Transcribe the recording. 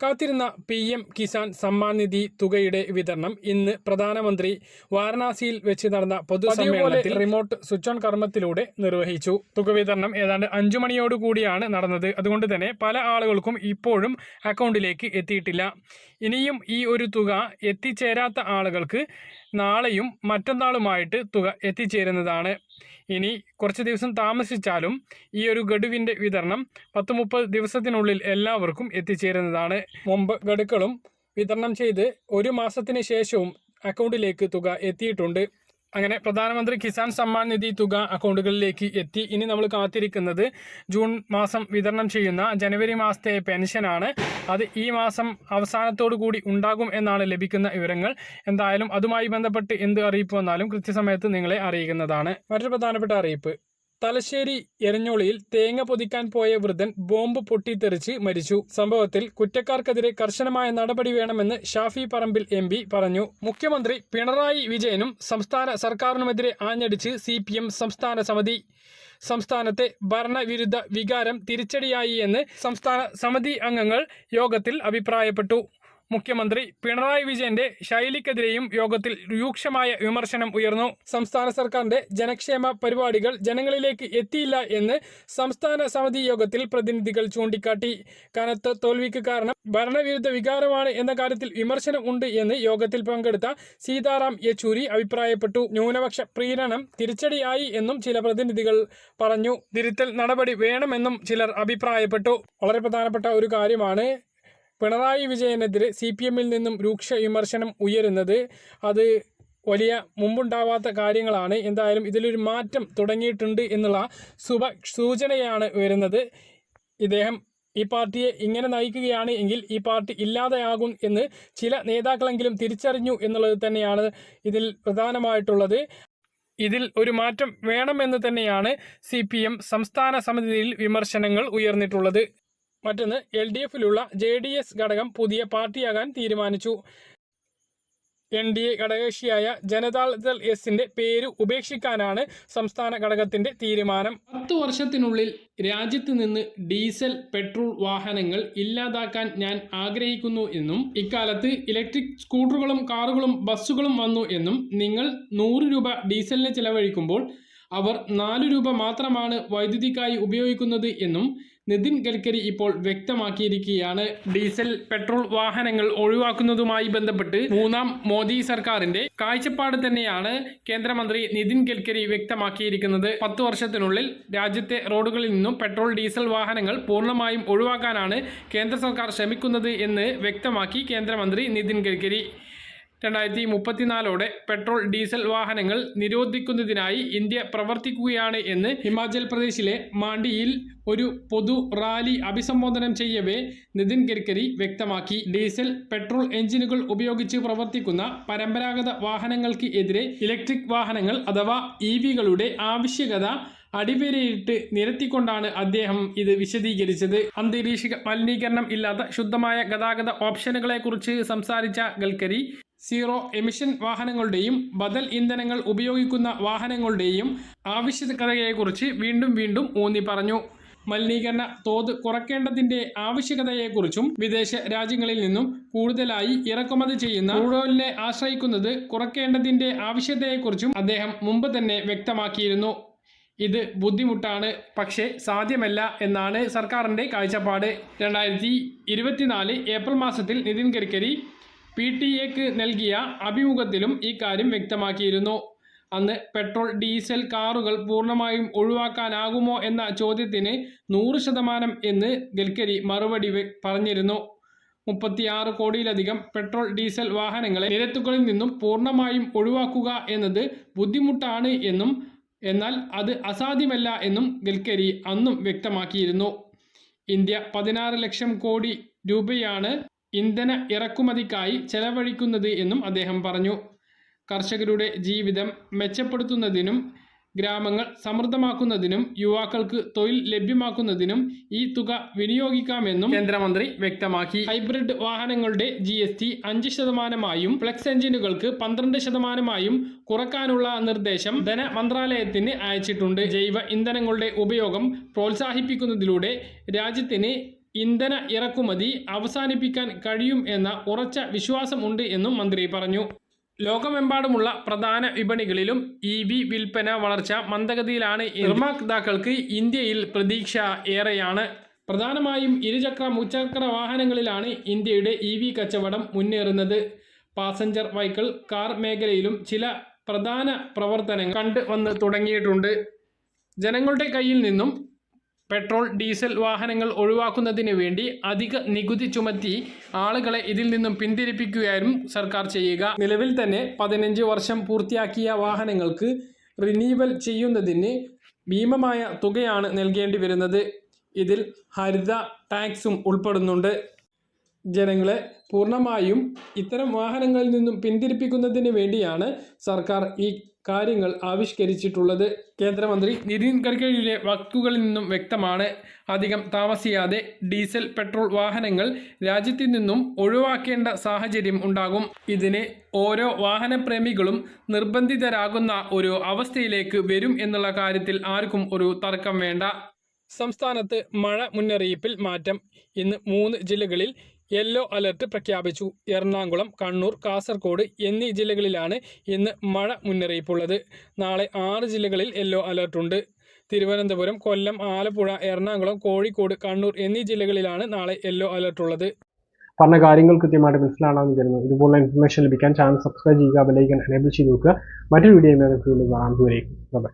കാത്തിരുന്ന P M Kisan Samman Nidhi തുകയുടെ വിതരണം ഇന്ന് പ്രധാനമന്ത്രി വാരണാസിയിൽ വെച്ച് നടന്ന പൊതുസമ്മേളനത്തിൽ റിമോട്ട് സ്വിച്ച് ഓൺ കർമ്മത്തിലൂടെ നിർവഹിച്ചു. തുക വിതരണം ഏതാണ്ട് അഞ്ചു മണിയോടുകൂടിയാണ് നടന്നത്. അതുകൊണ്ട് തന്നെ പല ആളുകൾക്കും ഇപ്പോഴും അക്കൗണ്ടിലേക്ക് എത്തിയിട്ടില്ല. ഇനിയും ഈ ഒരു തുക എത്തിച്ചേരാത്ത ആളുകൾക്ക് നാളെയും മറ്റന്നാളുമായിട്ട് തുക എത്തിച്ചേരുന്നതാണ്. ഇനി കുറച്ച് ദിവസം താമസിച്ചാലും ഈ ഒരു ഗഡുവിന്റെ വിതരണം പത്ത് മുപ്പത് ദിവസത്തിനുള്ളിൽ എല്ലാവർക്കും എത്തിച്ചേരുന്നതാണ്. മുമ്പ് ഗഡുക്കളും വിതരണം ചെയ്ത് ഒരു മാസത്തിന് ശേഷവും അക്കൗണ്ടിലേക്ക് തുക എത്തിയിട്ടുണ്ട്. അങ്ങനെ പ്രധാനമന്ത്രി കിസാൻ സമ്മാൻ നിധി തുക അക്കൗണ്ടുകളിലേക്ക് എത്തി. ഇനി നമ്മൾ കാത്തിരിക്കുന്നത് ജൂൺ മാസം വിതരണം ചെയ്യുന്ന ജനുവരി മാസത്തെ പെൻഷനാണ്. അത് ഈ മാസം അവസാനത്തോടു കൂടി ഉണ്ടാകും എന്നാണ് ലഭിക്കുന്ന വിവരങ്ങൾ. എന്തായാലും അതുമായി ബന്ധപ്പെട്ട് എന്ത് അറിയിപ്പ് വന്നാലും കൃത്യസമയത്ത് നിങ്ങളെ അറിയിക്കുന്നതാണ്. മറ്റൊരു പ്രധാനപ്പെട്ട അറിയിപ്പ്. തലശ്ശേരി എരഞ്ഞോളിയിൽ തേങ്ങ പൊതിക്കാൻ പോയ വൃദ്ധൻ ബോംബ് പൊട്ടിത്തെറിച്ച് മരിച്ചു. സംഭവത്തിൽ കുറ്റക്കാർക്കെതിരെ കർശനമായ നടപടി വേണമെന്ന് ഷാഫി പറമ്പിൽ എം പറഞ്ഞു. മുഖ്യമന്ത്രി പിണറായി വിജയനും സംസ്ഥാന സർക്കാരിനുമെതിരെ ആഞ്ഞടിച്ച് സി സംസ്ഥാന സമിതി സംസ്ഥാനത്തെ ഭരണവിരുദ്ധ വികാരം തിരിച്ചടിയായി എന്ന് സംസ്ഥാന സമിതി അംഗങ്ങൾ യോഗത്തിൽ അഭിപ്രായപ്പെട്ടു. മുഖ്യമന്ത്രി പിണറായി വിജയന്റെ ശൈലിക്കെതിരെയും യോഗത്തിൽ രൂക്ഷമായ വിമർശനം ഉയർന്നു. സംസ്ഥാന സർക്കാരിന്റെ ജനക്ഷേമ പരിപാടികൾ ജനങ്ങളിലേക്ക് എത്തിയില്ല എന്ന് സംസ്ഥാന സമിതി യോഗത്തിൽ പ്രതിനിധികൾ ചൂണ്ടിക്കാട്ടി. കനത്ത തോൽവിക്ക് കാരണം ഭരണവിരുദ്ധ വികാരമാണ് എന്ന കാര്യത്തിൽ വിമർശനം ഉണ്ട് എന്ന് യോഗത്തിൽ പങ്കെടുത്ത സീതാറാം യെച്ചൂരി അഭിപ്രായപ്പെട്ടു. ന്യൂനപക്ഷ പ്രീരണം തിരിച്ചടിയായി എന്നും ചില പ്രതിനിധികൾ പറഞ്ഞു. തിരുത്തൽ നടപടി വേണമെന്നും ചിലർ അഭിപ്രായപ്പെട്ടു. വളരെ പ്രധാനപ്പെട്ട ഒരു കാര്യമാണ് പിണറായി വിജയനെതിരെ സി പി എമ്മിൽ നിന്നും രൂക്ഷ വിമർശനം ഉയരുന്നത് അത് വലിയ മുമ്പുണ്ടാവാത്ത കാര്യങ്ങളാണ്. എന്തായാലും ഇതിലൊരു മാറ്റം തുടങ്ങിയിട്ടുണ്ട് എന്നുള്ള ശുഭ സൂചനയാണ് വരുന്നത്. ഇദ്ദേഹം ഈ പാർട്ടിയെ ഇങ്ങനെ നയിക്കുകയാണ് എങ്കിൽ ഈ പാർട്ടി ഇല്ലാതെയാകും എന്ന് ചില നേതാക്കളെങ്കിലും തിരിച്ചറിഞ്ഞു എന്നുള്ളത് തന്നെയാണ് ഇതിൽ പ്രധാനമായിട്ടുള്ളത്. ഇതിൽ ഒരു മാറ്റം വേണമെന്ന് തന്നെയാണ് സി സംസ്ഥാന സമിതിയിൽ വിമർശനങ്ങൾ ഉയർന്നിട്ടുള്ളത്. മറ്റൊന്ന് എൽ ഡി എഫിലുള്ള ജെ ഡി എസ് ഘടകം പുതിയ പാർട്ടിയാകാൻ തീരുമാനിച്ചു. എൻ ഡി എ ഘടകകക്ഷിയായ ജനതാദൾ എസിന്റെ പേര് ഉപേക്ഷിക്കാനാണ് സംസ്ഥാന ഘടകത്തിന്റെ തീരുമാനം. പത്ത് വർഷത്തിനുള്ളിൽ രാജ്യത്ത് നിന്ന് ഡീസൽ പെട്രോൾ വാഹനങ്ങൾ ഇല്ലാതാക്കാൻ ഞാൻ ആഗ്രഹിക്കുന്നു എന്നും ഇക്കാലത്ത് ഇലക്ട്രിക് സ്കൂട്ടറുകളും കാറുകളും ബസ്സുകളും വന്നു എന്നും നിങ്ങൾ നൂറ് രൂപ ഡീസലിന് ചെലവഴിക്കുമ്പോൾ അവർ നാല് രൂപ മാത്രമാണ് വൈദ്യുതിക്കായി ഉപയോഗിക്കുന്നത് എന്നും നിതിൻ ഗഡ്കരി ഇപ്പോൾ വ്യക്തമാക്കിയിരിക്കുകയാണ്. ഡീസൽ പെട്രോൾ വാഹനങ്ങൾ ഒഴിവാക്കുന്നതുമായി ബന്ധപ്പെട്ട് മൂന്നാം മോദി സർക്കാരിന്റെ കാഴ്ചപ്പാട് തന്നെയാണ് കേന്ദ്രമന്ത്രി നിതിൻ ഗഡ്കരി വ്യക്തമാക്കിയിരിക്കുന്നത്. പത്ത് വർഷത്തിനുള്ളിൽ രാജ്യത്തെ റോഡുകളിൽ നിന്നും പെട്രോൾ ഡീസൽ വാഹനങ്ങൾ പൂർണമായും ഒഴിവാക്കാനാണ് കേന്ദ്ര സർക്കാർ ശ്രമിക്കുന്നത് എന്ന് വ്യക്തമാക്കി കേന്ദ്രമന്ത്രി നിതിൻ ഗഡ്കരി. രണ്ടായിരത്തി മുപ്പത്തിനാലോടെ പെട്രോൾ ഡീസൽ വാഹനങ്ങൾ നിരോധിക്കുന്നതിനായി ഇന്ത്യ പ്രവർത്തിക്കുകയാണ് എന്ന് ഹിമാചൽ പ്രദേശിലെ മാണ്ടിയിൽ ഒരു പൊതു റാലി അഭിസംബോധനം ചെയ്യവേ നിതിൻ ഗഡ്കരി വ്യക്തമാക്കി. ഡീസൽ പെട്രോൾ എഞ്ചിനുകൾ ഉപയോഗിച്ച് പ്രവർത്തിക്കുന്ന പരമ്പരാഗത വാഹനങ്ങൾക്ക് എതിരെ ഇലക്ട്രിക് വാഹനങ്ങൾ അഥവാ ഇ വികളുടെ ആവശ്യകത അടിവരയിട്ട് നിരത്തിക്കൊണ്ടാണ് അദ്ദേഹം ഇത് വിശദീകരിച്ചത്. അന്തരീക്ഷ മലിനീകരണം ഇല്ലാത്ത ശുദ്ധമായ ഗതാഗത ഓപ്ഷനുകളെ കുറിച്ച് സംസാരിച്ച ഗഡ്കരി സീറോ എമിഷൻ വാഹനങ്ങളുടെയും ബദൽ ഇന്ധനങ്ങൾ ഉപയോഗിക്കുന്ന വാഹനങ്ങളുടെയും ആവശ്യകതയെക്കുറിച്ച് വീണ്ടും വീണ്ടും ഊന്നി പറഞ്ഞു. മലിനീകരണ തോത് കുറയ്ക്കേണ്ടതിന്റെ ആവശ്യകതയെക്കുറിച്ചും വിദേശ രാജ്യങ്ങളിൽ നിന്നും കൂടുതലായി ഇറക്കുമതി ചെയ്യുന്ന ക്രൂഡ് ആശ്രയിക്കുന്നത് കുറയ്ക്കേണ്ടതിന്റെ ആവശ്യകതയെക്കുറിച്ചും അദ്ദേഹം മുമ്പ് തന്നെ വ്യക്തമാക്കിയിരുന്നു. ഇത് ബുദ്ധിമുട്ടാണ് പക്ഷേ സാധ്യമല്ല എന്നാണ് സർക്കാരിന്റെ കാഴ്ചപ്പാട്. രണ്ടായിരത്തി ഇരുപത്തിനാല് ഏപ്രിൽ മാസത്തിൽ നിതിൻ ഗഡ്കരി പി ടി എക്ക് നൽകിയ അഭിമുഖത്തിലും ഇക്കാര്യം കാര്യം വ്യക്തമാക്കിയിരുന്നു. അന്ന് പെട്രോൾ ഡീസൽ കാറുകൾ പൂർണമായും ഒഴിവാക്കാനാകുമോ എന്ന ചോദ്യത്തിന് നൂറ് ശതമാനം എന്ന് ഗഡ്കരി മറുപടി പറഞ്ഞിരുന്നു. മുപ്പത്തിയാറ് കോടിയിലധികം പെട്രോൾ ഡീസൽ വാഹനങ്ങളെ നിരത്തുകളിൽ നിന്നും പൂർണമായും ഒഴിവാക്കുക എന്നത് ബുദ്ധിമുട്ടാണ് എന്നും എന്നാൽ അത് അസാധ്യമല്ല എന്നും ഗഡ്കരി അന്നും വ്യക്തമാക്കിയിരുന്നു. ഇന്ത്യ പതിനാറ് ലക്ഷം കോടി രൂപയാണ് ഇന്ധന ഇറക്കുമതിക്കായി ചെലവഴിക്കുന്നത് എന്നും അദ്ദേഹം പറഞ്ഞു. കർഷകരുടെ ജീവിതം മെച്ചപ്പെടുത്തുന്നതിനും ഗ്രാമങ്ങൾ സമൃദ്ധമാക്കുന്നതിനും യുവാക്കൾക്ക് തൊഴിൽ ലഭ്യമാക്കുന്നതിനും ഈ തുക വിനിയോഗിക്കാമെന്നും കേന്ദ്രമന്ത്രി വ്യക്തമാക്കി. ഹൈബ്രിഡ് വാഹനങ്ങളുടെ ജി എസ് ടി അഞ്ച് ശതമാനമായും ഫ്ലെക്സ് എഞ്ചിനുകൾക്ക് പന്ത്രണ്ട് ശതമാനമായും കുറക്കാനുള്ള നിർദ്ദേശം ധനമന്ത്രാലയത്തിന് അയച്ചിട്ടുണ്ട്. ജൈവ ഇന്ധനങ്ങളുടെ ഉപയോഗം പ്രോത്സാഹിപ്പിക്കുന്നതിലൂടെ രാജ്യത്തിന് ഇന്ധന ഇറക്കുമതി അവസാനിപ്പിക്കാൻ കഴിയും എന്ന ഉറച്ച വിശ്വാസമുണ്ട് എന്നും മന്ത്രി പറഞ്ഞു. ലോകമെമ്പാടുമുള്ള പ്രധാന വിപണികളിലും ഇ വി വിൽപ്പന വളർച്ച മന്ദഗതിയിലാണ് നിർമ്മാതാക്കൾക്ക് ഇന്ത്യയിൽ പ്രതീക്ഷ ഏറെയാണ്. പ്രധാനമായും ഇരുചക്ര മുച്ചക്ര വാഹനങ്ങളിലാണ് ഇന്ത്യയുടെ ഇ വി കച്ചവടം മുന്നേറുന്നത്. പാസഞ്ചർ വെഹിക്കിൾ കാർ മേഖലയിലും ചില പ്രധാന പ്രവർത്തനങ്ങൾ കണ്ട് വന്ന് തുടങ്ങിയിട്ടുണ്ട്. ജനങ്ങളുടെ കയ്യിൽ നിന്നും പെട്രോൾ ഡീസൽ വാഹനങ്ങൾ ഒഴിവാക്കുന്നതിന് വേണ്ടി അധിക നികുതി ചുമത്തി ആളുകളെ ഇതിൽ നിന്നും പിന്തിരിപ്പിക്കുകയായിരുന്നു സർക്കാർ ചെയ്യുക. നിലവിൽ തന്നെ പതിനഞ്ച് വർഷം പൂർത്തിയാക്കിയ വാഹനങ്ങൾക്ക് റിന്യൂവൽ ചെയ്യുന്നതിന് ഭീമമായ തുകയാണ് നൽകേണ്ടി വരുന്നത്. ഇതിൽ ഹരിത ടാക്സും ഉൾപ്പെടുന്നുണ്ട്. ജനങ്ങളെ പൂർണമായും ഇത്തരം വാഹനങ്ങളിൽ നിന്നും പിന്തിരിപ്പിക്കുന്നതിന് വേണ്ടിയാണ് സർക്കാർ ഈ കാര്യങ്ങൾ ആവിഷ്കരിച്ചിട്ടുള്ളത്. കേന്ദ്രമന്ത്രി നിതിൻ ഗഡ്കരിയുടെ വാക്കുകളിൽ നിന്നും വ്യക്തമാണ്. അധികം താമസിയാതെ ഡീസൽ പെട്രോൾ വാഹനങ്ങൾ രാജ്യത്തിൽ നിന്നും ഒഴിവാക്കേണ്ട സാഹചര്യം ഉണ്ടാകും. ഇതിന് ഓരോ വാഹനപ്രേമികളും നിർബന്ധിതരാകുന്ന ഒരു അവസ്ഥയിലേക്ക് വരും എന്നുള്ള കാര്യത്തിൽ ആർക്കും ഒരു തർക്കം വേണ്ട. സംസ്ഥാനത്ത് മഴ മുന്നറിയിപ്പിൽ മാറ്റം. ഇന്ന് മൂന്ന് ജില്ലകളിൽ യെല്ലോ അലർട്ട് പ്രഖ്യാപിച്ചു. എറണാകുളം കണ്ണൂർ കാസർഗോഡ് എന്നീ ജില്ലകളിലാണ് ഇന്ന് മഴ മുന്നറിയിപ്പുള്ളത്. നാളെ ആറ് ജില്ലകളിൽ യെല്ലോ അലർട്ടുണ്ട്. തിരുവനന്തപുരം കൊല്ലം ആലപ്പുഴ എറണാകുളം കോഴിക്കോട് കണ്ണൂർ എന്നീ ജില്ലകളിലാണ് നാളെ യെല്ലോ അലർട്ട് ഉള്ളത് പറഞ്ഞ കാര്യങ്ങൾ കൃത്യമായിട്ട് മനസ്സിലാണെന്ന് കരുതുന്നു ഇതുപോലുള്ള ഇൻഫർമേഷൻ ലഭിക്കാൻ ചാനൽ സബ്സ്ക്രൈബ് ചെയ്യുക ബെലൈക്കൻ എനേബിൾ ചെയ്ത് നോക്കുക മറ്റൊരു വീഡിയോ കാണാൻ ദൂരേക്കും ബൈ